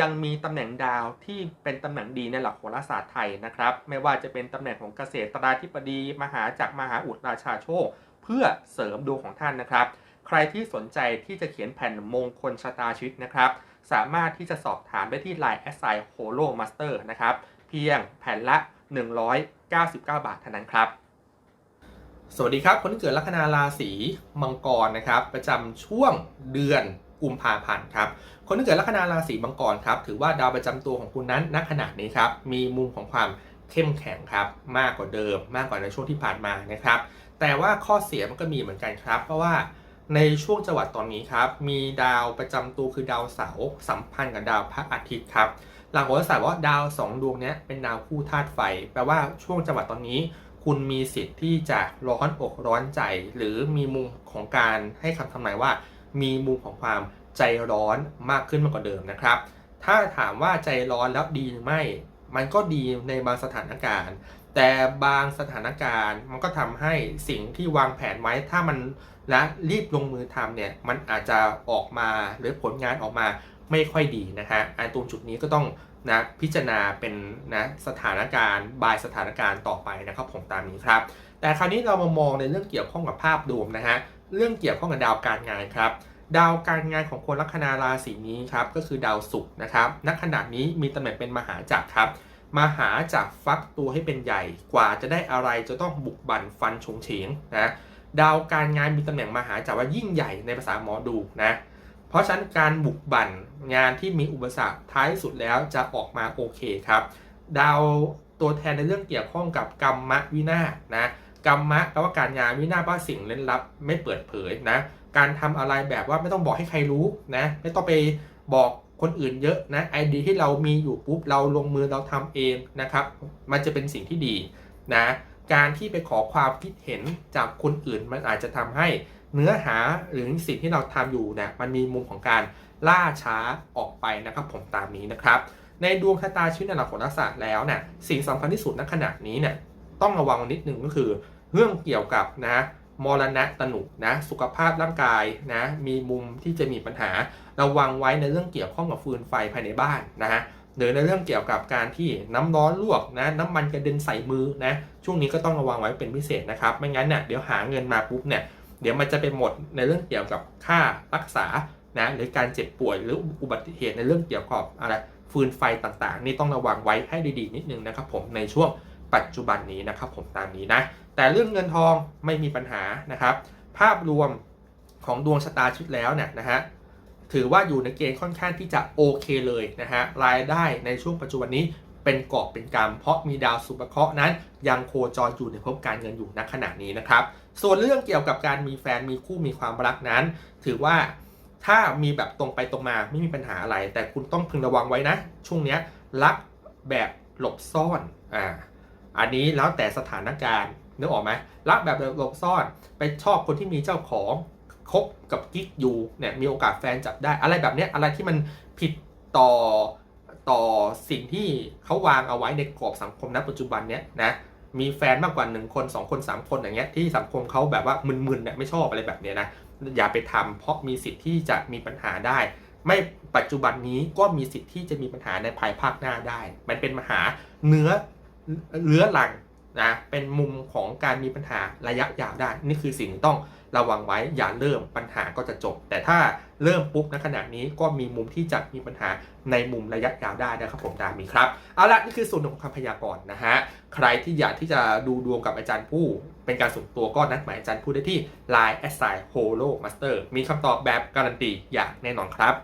ยังมีตำแหน่งดาวที่เป็นตำแหน่งดีในหลักโหราศาสตร์ไทยนะครับ ไม่ว่าจะเป็นตำแหน่งของเกษตราธิบดีมหาจักรมหาอุดราชาโชค เพื่อเสริมดวงของท่านนะครับ ใครที่สนใจที่จะเขียนแผ่นมงคลชะตาชีวิตนะครับ สามารถที่จะสอบถามได้ที่ Line แอสไซโฮโลมาสเตอร์นะครับ เพียงแผ่นละ 199 บาทเท่านั้นครับ สวัสดีครับ คนเกิดลัคนาราศีมังกรนะครับ ประจำช่วงเดือน กุมภาพันธ์ครับคนที่เกิดลัคนาราศีมังกรครับถือว่าดาวประจำตัวของคุณนั้นณขณะนี้ครับมีมุมของความเข้มแข็งครับมากกว่าเดิม มากกว่าในช่วงที่ผ่านมานะครับ แต่ว่าข้อเสียมันก็มีเหมือนกันครับ เพราะว่าในช่วงจังหวัดตอนนี้ครับ มีดาวประจำตัวคือดาวเสาร์สัมพันธ์กับดาวพระอาทิตย์ครับหลังโหราศาสตร์ว่าดาวสองดวงนี้เป็นดาวคู่ธาตุไฟ แปลว่าช่วงจังหวัดตอนนี้ คุณมีสิทธิ์ที่จะร้อนอกร้อนใจ หรือมีมุมของการให้คำทำนายว่า มีมุมของความใจร้อนมากขึ้นมากกว่าเดิมนะครับ ถ้าถามว่าใจร้อนแล้วดีหรือไม่ มันก็ดีในบางสถานการณ์ แต่บางสถานการณ์มันก็ทำให้สิ่งที่วางแผนไว้ถ้ามันและรีบลงมือทำเนี่ยมันอาจจะออกมาหรือผลงานออกมาไม่ค่อยดีนะฮะอันตรงจุดนี้ก็ต้องนะพิจารณาเป็นนะสถานการณ์บายสถานการณ์ต่อไปนะครับผมตามนี้ครับ แต่คราวนี้เรามามองในเรื่องเกี่ยวข้องกับภาพรวมนะฮะ เรื่องเกี่ยวข้องกับดาวการงานครับ ดาวการงานของคนลัคนาราศีนี้ครับก็คือดาวศุกร์นะครับณขณะนี้มีตำแหน่งเป็นมหาจักรครับมหาจักรฟักตัวให้เป็นใหญ่กว่าจะได้อะไรจะต้องบุกบั่นฟันชงเฉงนะดาวการงานมีตำแหน่งมหาจักรว่ายิ่งใหญ่ในภาษาหมอดูนะเพราะฉะนั้นการบุกบั่นงานที่มีอุปสรรคท้ายสุดแล้วจะออกมาโอเคครับ ดาวตัวแทนในเรื่องเกี่ยวข้องกับกรรมวินาศนะ กรรมะแปลว่าการงานวินาศแปลว่าสิ่งเล่นลับ ไม่เปิดเผยนะ การทำอะไรแบบว่าไม่ต้องบอกให้ใครรู้นะ ไม่ต้องไปบอกคนอื่นเยอะนะไอเดียที่เรามีอยู่ปุ๊บเราลงมือเราทำเองนะครับ มันจะเป็นสิ่งที่ดีนะ การที่ไปขอความคิดเห็นจากคนอื่นมันอาจจะทำให้เนื้อหาหรือสิ่งที่เราทำอยู่เนี่ยมันมีมุมของการล่าช้าออกไปนะครับ ผมตามนี้นะครับ ในดวงชะตาชีวิตในหลักโหราศาสตร์แล้วเนี่ยสิ่งสำคัญที่สุดณขณะนี้เนี่ย ต้องระวังนิดนึงก็คือ เรื่องเกี่ยวกับนะมรณะตนุนะสุขภาพร่างกายนะมีมุมที่จะมีปัญหา ระวังไว้ในเรื่องเกี่ยวข้องกับฟืนไฟภายในบ้านนะฮะหรือในเรื่องเกี่ยวกับการที่น้ำร้อนลวกนะน้ำมันกระเด็นใส่มือนะช่วงนี้ก็ต้องระวังไว้เป็นพิเศษนะครับไม่งั้นเนี่ยเดี๋ยวหาเงินมาปุ๊บเนี่ยเดี๋ยวมันจะไปหมดในเรื่องเกี่ยวกับค่ารักษานะหรือการเจ็บป่วยหรืออุบัติเหตุในเรื่องเกี่ยวกับอะไรฟืนไฟต่างๆ นี่ต้องระวังไว้ให้ดีๆนิดนึงนะครับผมในช่วง ปัจจุบันนี้นะครับผมตามนี้นะ แต่เรื่องเงินทองไม่มีปัญหานะครับ ภาพรวมของดวงชะตาชีวิตแล้วเนี่ยนะฮะถือว่าอยู่ในเกณฑ์ค่อนข้างที่จะโอเคเลยนะฮะรายได้ในช่วงปัจจุบันนี้เป็นกอบเป็นกำเพราะมีดาวสุภเคราะห์นั้น ยังโคจรอยู่ในภพการเงินอยู่ณขณะนี้นะครับ ส่วนเรื่องเกี่ยวกับการมีแฟนมีคู่มีความรักนั้น ถือว่าถ้ามีแบบตรงไปตรงมาไม่มีปัญหาอะไร แต่คุณต้องพึงระวังไว้นะ ช่วงนี้รักแบบหลบซ่อนอ่า อันนี้แล้วแต่สถานการณ์นึกออกไหมรักแบบหลบซ่อนไปชอบคนที่มีเจ้าของคบกับกิ๊กอยู่เนี่ยมีโอกาสแฟนจับได้ อะไรแบบเนี้ยอะไรที่มันผิดต่อต่อสิ่งที่เขาวางเอาไว้ในกรอบสังคมณปัจจุบันเนี้ยนะมีแฟนมากกว่า 1 คน 2 คน 3 คนอย่างเงี้ยที่สังคมเขาแบบว่ามึนๆเนี่ยไม่ชอบอะไรแบบเนี้ยนะอย่าไปทำเพราะมีสิทธิ์ที่จะมีปัญหาได้ ไม่ปัจจุบันนี้ก็มีสิทธิ์ที่จะมีปัญหาในภายภาคหน้าได้ มันเป็นปัญหาเนื้อ เลื้อหลังนะเป็นมุมของการมีปัญหาระยะยาวได้ นี่คือสิ่งต้องระวังไว้อย่าเริ่มปัญหาก็จะจบ แต่ถ้าเริ่มปุ๊บณขณะนี้ก็มีมุมที่จะมีปัญหาในมุมระยะยาวได้นะครับผมตามนี้ครับเอาละนี่คือส่วนของคำพยากรณ์นะฮะใครที่อยากที่จะดูดวงกับอาจารย์ผู้เป็นการส่วนตัวก็นัดหมายอาจารย์ผู้ได้ที่ Line แอสไซโฮโลมาสเตอร์มีคำตอบแบบการันตีอย่างแน่นอนครับ